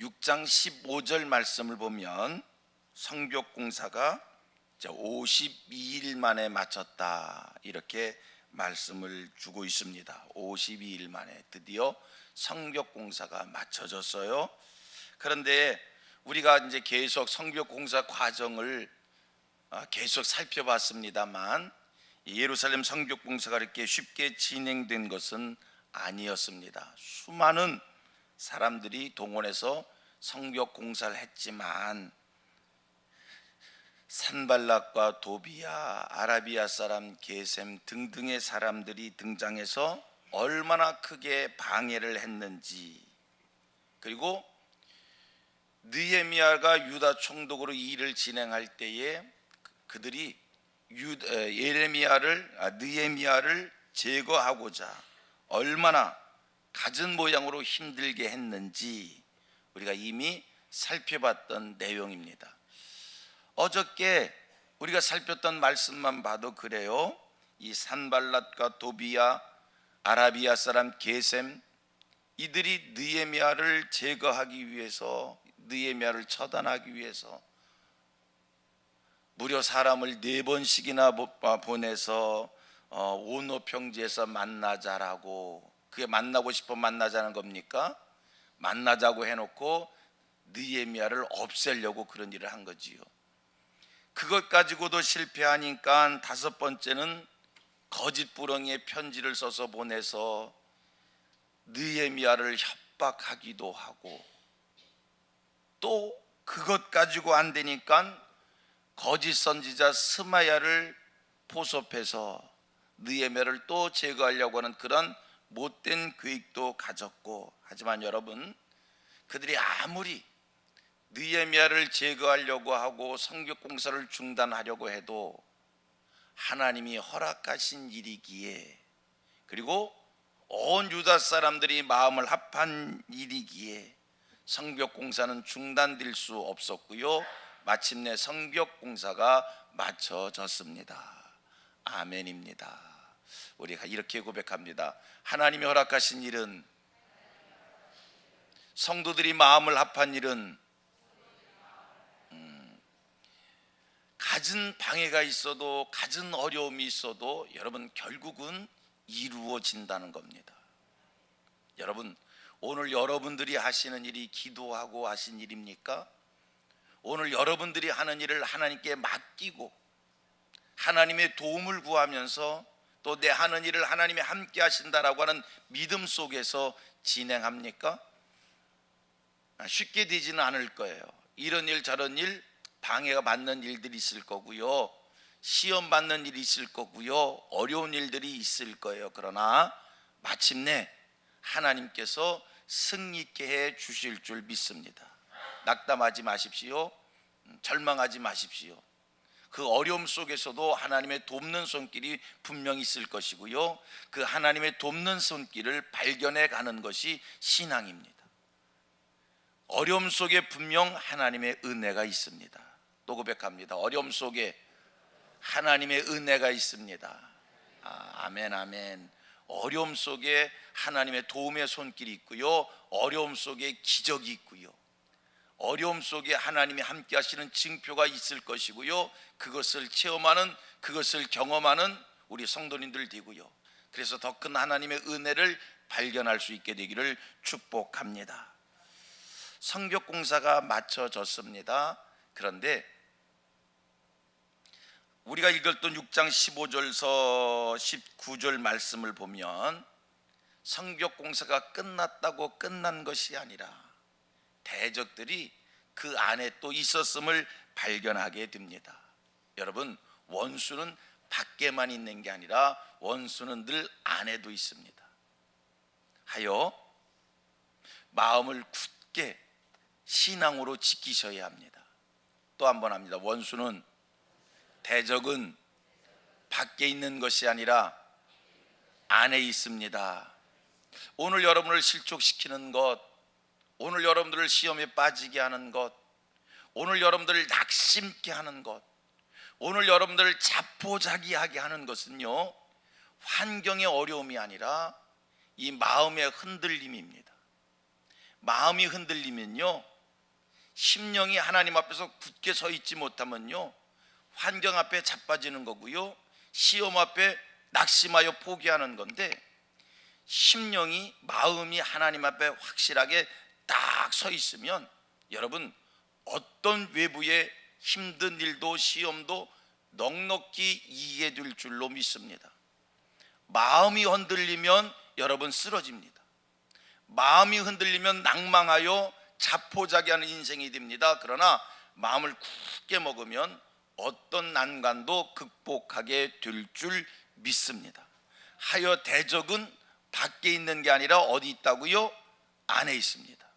6장 15절 말씀을 보면 성벽 공사가 52일 만에 마쳤다 이렇게 말씀을 주고 있습니다. 52일 만에 드디어 성벽 공사가 마쳐졌어요. 그런데 우리가 이제 계속 성벽 공사 과정을 아, 계속 살펴봤습니다만 예루살렘 성벽 공사가 이렇게 쉽게 진행된 것은 아니었습니다. 수많은 사람들이 동원해서 성벽 공사를 했지만 산발락과 도비야, 아라비아 사람 게셈 등등의 사람들이 등장해서 얼마나 크게 방해를 했는지. 그리고 느헤미야가 유다 총독으로 이 일을 진행할 때에 그들이 예레미야를 아, 느헤미야를 제거하고자 얼마나 갖은 모양으로 힘들게 했는지 우리가 이미 살펴봤던 내용입니다. 어저께 우리가 살폈던 말씀만 봐도 그래요. 이 산발랏과 도비야, 아라비아 사람 게셈 이들이 느헤미야를 제거하기 위해서 느헤미야를 처단하기 위해서 무려 사람을 네 번씩이나 보- 아, 보내서 어, 온노평지에서 만나자라고 그게 만나고 싶어 만나자는 겁니까? 만나자고 해놓고 느헤미야를 없애려고 그런 일을 한 거지요. 그것 가지고도 실패하니까 다섯 번째는 거짓 부렁이에 편지를 써서 보내서 느헤미야를 협박하기도 하고 또 그것 가지고 안 되니까 거짓 선지자 스마야를 포섭해서 느헤미야를 또 제거하려고 하는 그런 못된 계획도 가졌고 하지만 여러분 그들이 아무리 느헤미야를 제거하려고 하고 성벽 공사를 중단하려고 해도 하나님이 허락하신 일이기에 그리고 온 유다 사람들이 마음을 합한 일이기에 성벽 공사는 중단될 수 없었고요. 마침내 성벽 공사가 마쳐졌습니다. 아멘입니다. 우리가 이렇게 고백합니다. 하나님이 허락하신 일은 성도들이 마음을 합한 일은 음, 갖은 방해가 있어도 갖은 어려움이 있어도 여러분 결국은 이루어진다는 겁니다. 여러분 오늘 여러분들이 하시는 일이 기도하고 하신 일입니까? 오늘 여러분들이 하는 일을 하나님께 맡기고 하나님의 도움을 구하면서 또 내 하는 일을 하나님이 함께 하신다라고 하는 믿음 속에서 진행합니까? 아, 쉽게 되지는 않을 거예요. 이런 일 저런 일 방해가 받는 일들이 있을 거고요. 시험 받는 일이 있을 거고요. 어려운 일들이 있을 거예요. 그러나 마침내 하나님께서 승리케 해 주실 줄 믿습니다. 낙담하지 마십시오. 음, 절망하지 마십시오. 그 어려움 속에서도 하나님의 돕는 손길이 분명히 있을 것이고요. 그 하나님의 돕는 손길을 발견해 가는 것이 신앙입니다. 어려움 속에 분명 하나님의 은혜가 있습니다. 또 고백합니다. 어려움 속에 하나님의 은혜가 있습니다. 아, 아멘, 아멘. 어려움 속에 하나님의 도움의 손길이 있고요. 어려움 속에 기적이 있고요. 어려움 속에 하나님이 함께 하시는 징표가 있을 것이고요. 그것을 체험하는, 그것을 경험하는 우리 성도님들 되고요. 그래서 더 큰 하나님의 은혜를 발견할 수 있게 되기를 축복합니다. 성벽 공사가 마쳐졌습니다. 그런데 우리가 읽었던 6장 15절서 19절 말씀을 보면 성벽 공사가 끝났다고 끝난 것이 아니라 대적들이 그 안에 또 있었음을 발견하게 됩니다. 여러분, 원수는 밖에만 있는 게 아니라 원수는 늘 안에도 있습니다. 하여 마음을 굳게 신앙으로 지키셔야 합니다. 또 한 번 합니다. 원수는 대적은 밖에 있는 것이 아니라 안에 있습니다. 오늘 여러분을 실족시키는 것, 오늘 여러분들을 시험에 빠지게 하는 것, 오늘 여러분들을 낙심케 하는 것, 오늘 여러분들을 자포자기하게 하는 것은요, 환경의 어려움이 아니라 이 마음의 흔들림입니다. 마음이 흔들리면요. 심령이 하나님 앞에서 굳게 서 있지 못하면요. 환경 앞에 자빠지는 거고요. 시험 앞에 낙심하여 포기하는 건데 심령이 마음이 하나님 앞에 확실하게 딱 서 있으면 여러분 어떤 외부의 힘든 일도 시험도 넉넉히 이해될 줄로 믿습니다. 마음이 흔들리면 여러분 쓰러집니다. 마음이 흔들리면 낭망하여 자포자기하는 인생이 됩니다. 그러나 마음을 굳게 먹으면 어떤 난관도 극복하게 될 줄 믿습니다. 하여 대적은 밖에 있는 게 아니라 어디 있다고요? 안에 있습니다.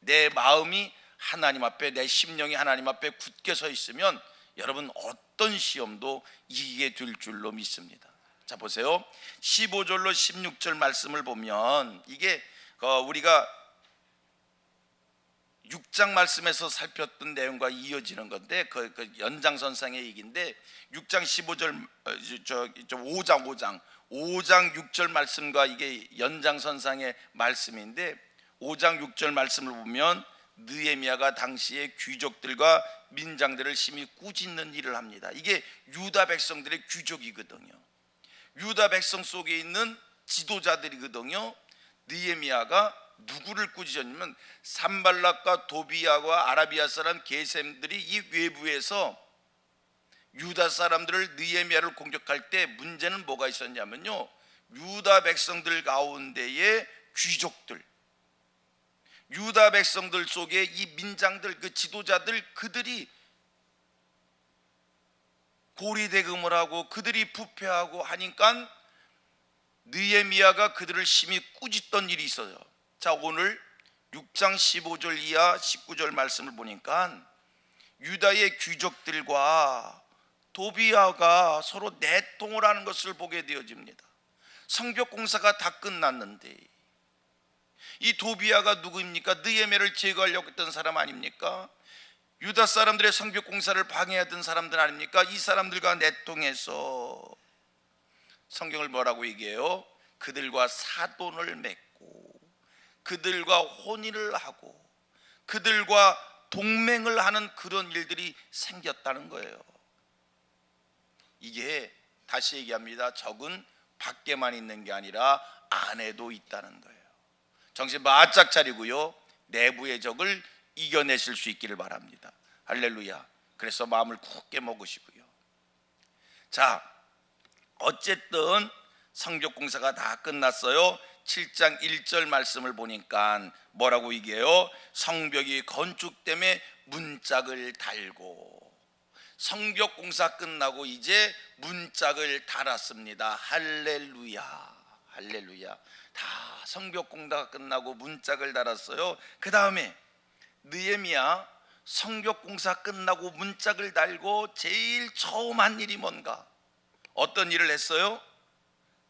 내 마음이 하나님 앞에 내 심령이 하나님 앞에 굳게 서 있으면 여러분 어떤 시험도 이기게 될 줄로 믿습니다. 자 보세요. 15절로 16절 말씀을 보면 이게 어, 우리가 6장 말씀에서 살폈던 내용과 이어지는 건데 그, 그 연장선상의 얘기인데 6장 15절 어, 저, 저 5장 5장 5장 6절 말씀과 이게 연장선상의 말씀인데 5장 6절 말씀을 보면 느헤미야가 당시에 귀족들과 민장들을 심히 꾸짖는 일을 합니다. 이게 유다 백성들의 귀족이거든요. 유다 백성 속에 있는 지도자들이거든요. 느헤미야가 누구를 꾸짖었냐면 산발락과 도비야와 아라비아 사람 게셈들이 이 외부에서 유다 사람들을 느헤미야를 공격할 때 문제는 뭐가 있었냐면요. 유다 백성들 가운데에 귀족들 유다 백성들 속에 이 민장들 그 지도자들 그들이 고리대금을 하고 그들이 부패하고 하니까 느헤미야가 그들을 심히 꾸짖던 일이 있어요. 자, 오늘 6장 15절 이하 19절 말씀을 보니까 유다의 귀족들과 도비아가 서로 내통을 하는 것을 보게 되어집니다. 성벽 공사가 다 끝났는데 이 도비아가 누구입니까? 느헤미야를 제거하려고 했던 사람 아닙니까? 유다 사람들의 성벽 공사를 방해하던 사람들 아닙니까? 이 사람들과 내통해서 성경을 뭐라고 얘기해요? 그들과 사돈을 맺고 그들과 혼인을 하고 그들과 동맹을 하는 그런 일들이 생겼다는 거예요. 이게 다시 얘기합니다. 적은 밖에만 있는 게 아니라 안에도 있다는 거예요. 정신 바짝 차리고요. 내부의 적을 이겨내실 수 있기를 바랍니다. 할렐루야. 그래서 마음을 굳게 먹으시고요. 자, 어쨌든 성벽 공사가 다 끝났어요. 7장 1절 말씀을 보니까 뭐라고 얘기해요? 성벽이 건축됨에 문짝을 달고 성벽 공사 끝나고 이제 문짝을 달았습니다. 할렐루야. 할렐루야. 다 성벽 공사가 끝나고 문짝을 달았어요. 그 다음에 느헤미야 성벽 공사 끝나고 문짝을 달고 제일 처음 한 일이 뭔가? 어떤 일을 했어요?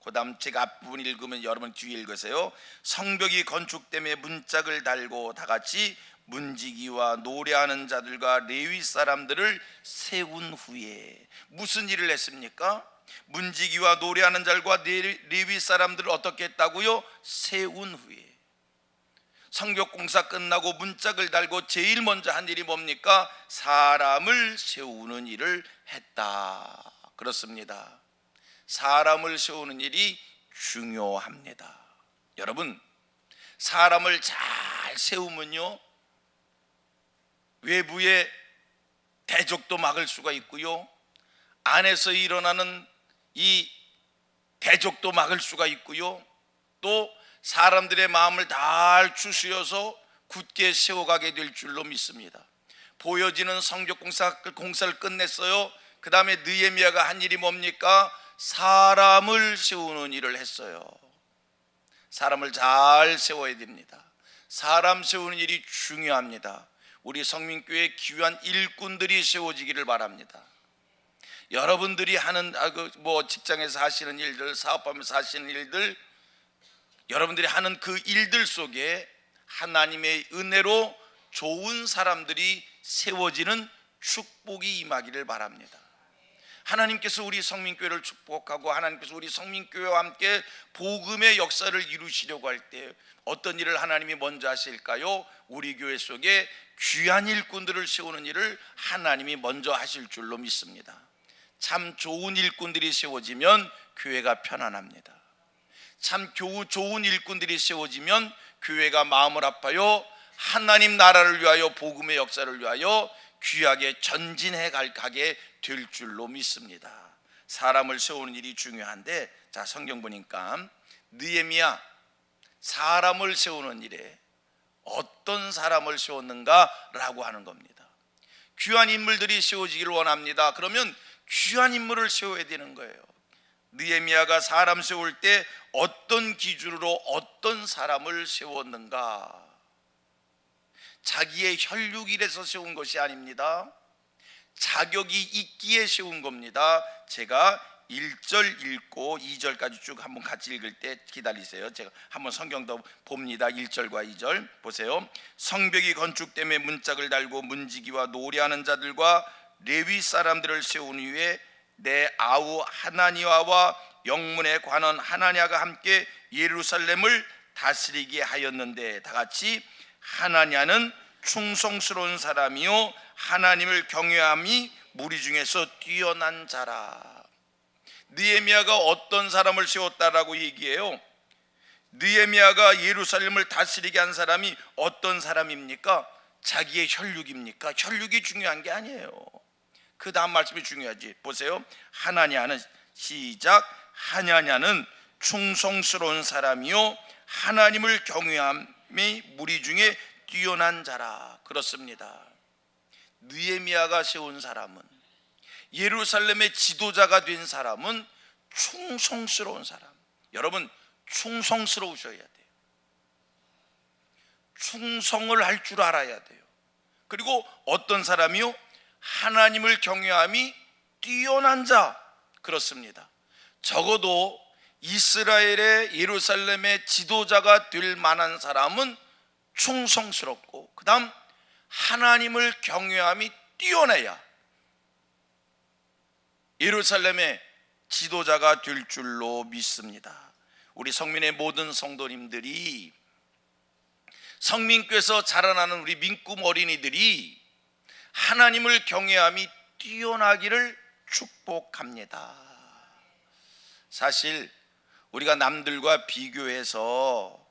그다음 제가 앞부분 읽으면 여러분 뒤에 읽으세요. 성벽이 건축됨에 문짝을 달고 다 같이 문지기와 노래하는 자들과 레위 사람들을 세운 후에 무슨 일을 했습니까? 문지기와 노래하는 자들과 레위 사람들을 어떻게 했다고요? 세운 후에 성벽 공사 끝나고 문짝을 달고 제일 먼저 한 일이 뭡니까? 사람을 세우는 일을 했다. 그렇습니다. 사람을 세우는 일이 중요합니다. 여러분, 사람을 잘 세우면요, 외부의 대적도 막을 수가 있고요, 안에서 일어나는 이 대적도 막을 수가 있고요, 또 사람들의 마음을 잘 추스려서 굳게 세워가게 될 줄로 믿습니다. 보여지는 성벽 공사, 공사를 끝냈어요. 그 다음에 느헤미야가 한 일이 뭡니까? 사람을 세우는 일을 했어요. 사람을 잘 세워야 됩니다. 사람 세우는 일이 중요합니다. 우리 성민교회 귀한 일꾼들이 세워지기를 바랍니다. 여러분들이 하는 아, 그뭐 직장에서 하시는 일들, 사업하면서 하시는 일들, 여러분들이 하는 그 일들 속에 하나님의 은혜로 좋은 사람들이 세워지는 축복이 임하기를 바랍니다. 하나님께서 우리 성민교회를 축복하고 하나님께서 우리 성민교회와 함께 복음의 역사를 이루시려고 할 때 어떤 일을 하나님이 먼저 하실까요? 우리 교회 속에 귀한 일꾼들을 세우는 일을 하나님이 먼저 하실 줄로 믿습니다. 참 좋은 일꾼들이 세워지면 교회가 편안합니다. 참 교우 좋은 일꾼들이 세워지면 교회가 마음을 아파요. 하나님 나라를 위하여 복음의 역사를 위하여 귀하게 전진해 갈 가게 될 줄로 믿습니다. 사람을 세우는 일이 중요한데 자 성경 보니까 느헤미야 사람을 세우는 일에 어떤 사람을 세웠는가라고 하는 겁니다. 귀한 인물들이 세워지기를 원합니다. 그러면 귀한 인물을 세워야 되는 거예요. 느헤미야가 사람 세울 때 어떤 기준으로 어떤 사람을 세웠는가? 자기의 혈육일에서 세운 것이 아닙니다. 자격이 있기에 세운 겁니다. 제가 1절 읽고 2절까지 쭉 한번 같이 읽을 때 기다리세요. 제가 한번 성경도 봅니다. 1절과 2절 보세요. 성벽이 건축됨에 문짝을 달고 문지기와 노래하는 자들과 레위 사람들을 세운 후에 내 아우 하나니아와 영문의 관원 하나니아가 함께 예루살렘을 다스리게 하였는데 다 같이 하나니아는 충성스러운 사람이요 하나님을 경외함이 무리 중에서 뛰어난 자라. 느헤미야가 어떤 사람을 세웠다라고 얘기해요. 느헤미야가 예루살렘을 다스리게 한 사람이 어떤 사람입니까? 자기의 혈육입니까? 혈육이 중요한 게 아니에요. 그 다음 말씀이 중요하지. 보세요. 하나냐는 시작. 하나냐는 충성스러운 사람이요 하나님을 경외함이 무리 중에 뛰어난 자라. 그렇습니다. 느헤미야가 세운 사람은 예루살렘의 지도자가 된 사람은 충성스러운 사람. 여러분 충성스러우셔야 돼요. 충성을 할 줄 알아야 돼요. 그리고 어떤 사람이요? 하나님을 경외함이 뛰어난 자. 그렇습니다. 적어도 이스라엘의 예루살렘의 지도자가 될 만한 사람은 충성스럽고 그다음 하나님을 경외함이 뛰어내야 예루살렘의 지도자가 될 줄로 믿습니다. 우리 성민의 모든 성도님들이 성민교에서 자라나는 우리 민꿈 어린이들이 하나님을 경외함이 뛰어나기를 축복합니다. 사실 우리가 남들과 비교해서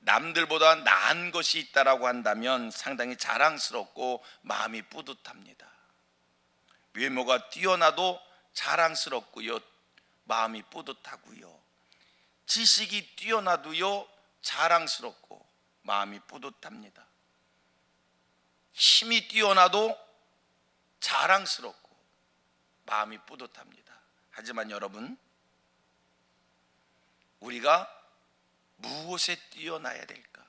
남들보다 나은 것이 있다라고 한다면 상당히 자랑스럽고 마음이 뿌듯합니다. 외모가 뛰어나도 자랑스럽고요. 마음이 뿌듯하고요. 지식이 뛰어나도요. 자랑스럽고 마음이 뿌듯합니다. 힘이 뛰어나도 자랑스럽고 마음이 뿌듯합니다. 하지만 여러분, 우리가 무엇에 뛰어나야 될까?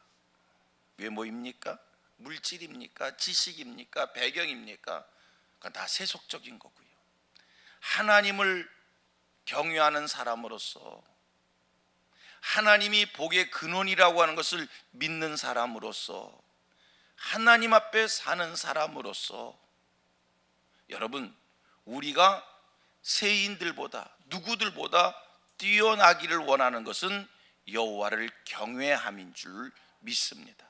외모입니까? 물질입니까? 지식입니까? 배경입니까? 그건 다 세속적인 거고요. 하나님을 경외하는 사람으로서 하나님이 복의 근원이라고 하는 것을 믿는 사람으로서 하나님 앞에 사는 사람으로서 여러분 우리가 세인들보다 누구들보다 뛰어나기를 원하는 것은 여호와를 경외함인 줄 믿습니다.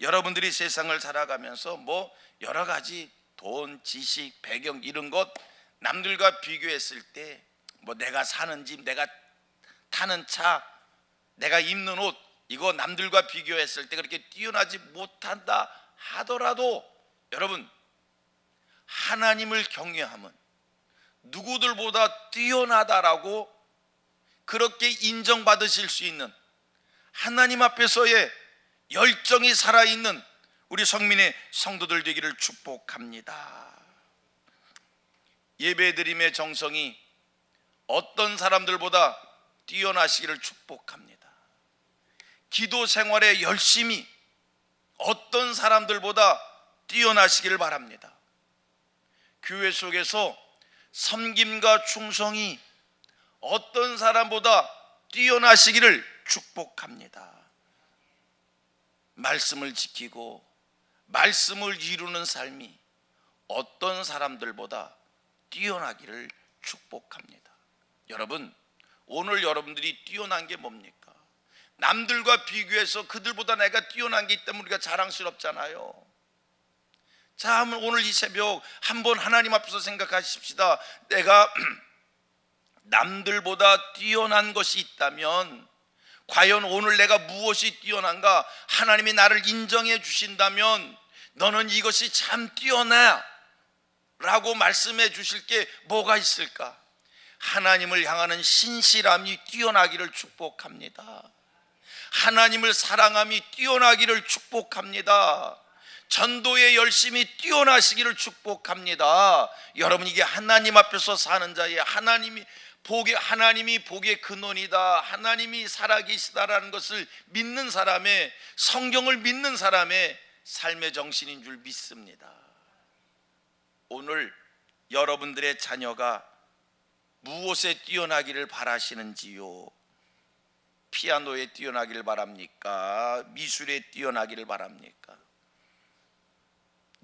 여러분들이 세상을 살아가면서 뭐 여러 가지 돈, 지식, 배경 이런 것 남들과 비교했을 때 뭐 내가 사는 집, 내가 타는 차, 내가 입는 옷 이거 남들과 비교했을 때 그렇게 뛰어나지 못한다 하더라도 여러분 하나님을 경외함은 누구들보다 뛰어나다라고 그렇게 인정받으실 수 있는 하나님 앞에서의 열정이 살아있는 우리 성민의 성도들 되기를 축복합니다. 예배드림의 정성이 어떤 사람들보다 뛰어나시기를 축복합니다. 기도 생활의 열심히 어떤 사람들보다 뛰어나시기를 바랍니다. 교회 속에서 섬김과 충성이 어떤 사람보다 뛰어나시기를 축복합니다. 말씀을 지키고 말씀을 이루는 삶이 어떤 사람들보다 뛰어나기를 축복합니다. 여러분, 오늘 여러분들이 뛰어난 게 뭡니까? 남들과 비교해서 그들보다 내가 뛰어난 게 있다면 우리가 자랑스럽잖아요. 자, 오늘 이 새벽 한번 하나님 앞에서 생각하십시다. 내가 남들보다 뛰어난 것이 있다면 과연 오늘 내가 무엇이 뛰어난가? 하나님이 나를 인정해 주신다면 너는 이것이 참 뛰어나 라고 말씀해 주실 게 뭐가 있을까? 하나님을 향하는 신실함이 뛰어나기를 축복합니다. 하나님을 사랑함이 뛰어나기를 축복합니다. 전도에 열심히 뛰어나시기를 축복합니다. 여러분 이게 하나님 앞에서 사는 자의 하나님이 복의 하나님이 복의 근원이다. 하나님이 살아계시다라는 것을 믿는 사람의 성경을 믿는 사람의 삶의 정신인 줄 믿습니다. 오늘 여러분들의 자녀가 무엇에 뛰어나기를 바라시는지요? 피아노에 뛰어나기를 바랍니까? 미술에 뛰어나기를 바랍니까?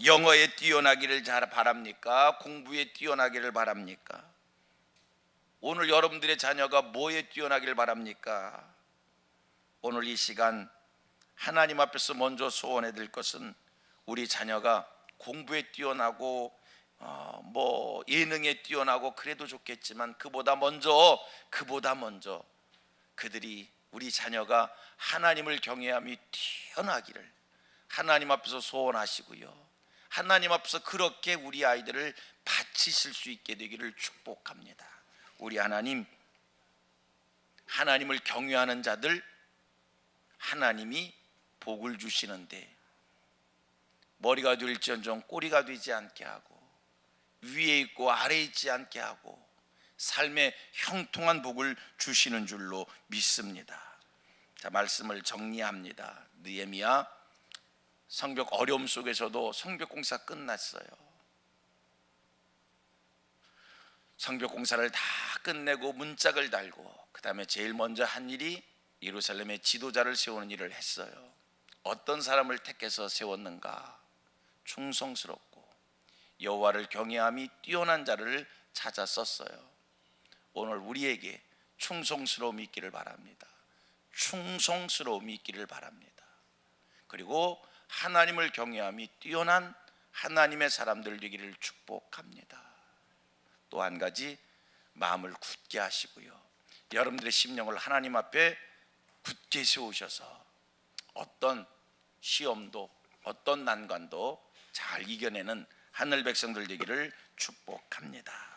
영어에 뛰어나기를 잘 바랍니까? 공부에 뛰어나기를 바랍니까? 오늘 여러분들의 자녀가 뭐에 뛰어나기를 바랍니까? 오늘 이 시간 하나님 앞에서 먼저 소원해 드릴 것은 우리 자녀가 공부에 뛰어나고 어, 뭐 예능에 뛰어나고 그래도 좋겠지만 그보다 먼저 그보다 먼저 그들이 우리 자녀가 하나님을 경외함이 뛰어나기를 하나님 앞에서 소원하시고요. 하나님 앞에서 그렇게 우리 아이들을 바치실 수 있게 되기를 축복합니다. 우리 하나님 하나님을 경외하는 자들 하나님이 복을 주시는데 머리가 될지언정 꼬리가 되지 않게 하고 위에 있고 아래에 있지 않게 하고 삶의 형통한 복을 주시는 줄로 믿습니다. 자 말씀을 정리합니다. 느헤미야 성벽 어려움 속에서도 성벽 공사 끝났어요. 성벽 공사를 다 끝내고 문짝을 달고 그다음에 제일 먼저 한 일이 예루살렘의 지도자를 세우는 일을 했어요. 어떤 사람을 택해서 세웠는가? 충성스럽고 여호와를 경외함이 뛰어난 자를 찾아 썼어요. 오늘 우리에게 충성스러움이 있기를 바랍니다. 충성스러움이 있기를 바랍니다. 그리고 하나님을 경외함이 뛰어난 하나님의 사람들 되기를 축복합니다. 또 한 가지 마음을 굳게 하시고요. 여러분들의 심령을 하나님 앞에 굳게 세우셔서 어떤 시험도 어떤 난관도 잘 이겨내는 하늘 백성들 되기를 축복합니다.